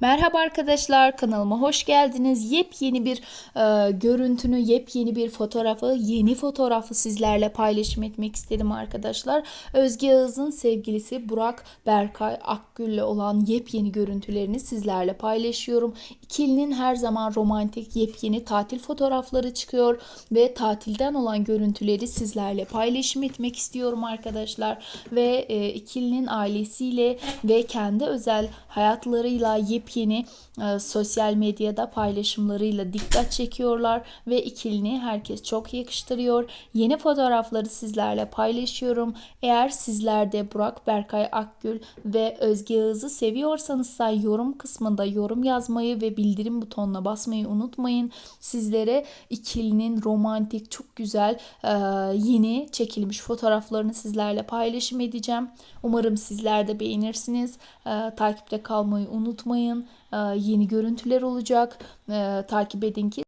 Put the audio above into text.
Merhaba arkadaşlar kanalıma hoş geldiniz. Yepyeni bir e, görüntünü, yepyeni bir fotoğrafı, yeni fotoğrafı sizlerle paylaşım etmek istedim arkadaşlar. Özge Yağız'ın sevgilisi Burak Berkay Akgül'le olan yepyeni görüntülerini sizlerle paylaşıyorum. İkilinin her zaman romantik yepyeni tatil fotoğrafları çıkıyor ve tatilden olan görüntüleri sizlerle paylaşım etmek istiyorum arkadaşlar. Ve e, ikilinin ailesiyle ve kendi özel hayatlarıyla yepyeni e, sosyal medyada paylaşımlarıyla dikkat çekiyorlar ve ikilini herkes çok yakıştırıyor. Yeni fotoğrafları sizlerle paylaşıyorum. Eğer sizler de Burak Berkay Akgül ve Özge Yağız'ı seviyorsanız ise yorum kısmında yorum yazmayı ve bildirim butonuna basmayı unutmayın. Sizlere ikilinin romantik çok güzel e, yeni çekilmiş fotoğraflarını sizlerle paylaşım edeceğim. Umarım sizler de beğenirsiniz. E, takipte kalmayı unutmayın. Yeni görüntüler olacak. Takip edin ki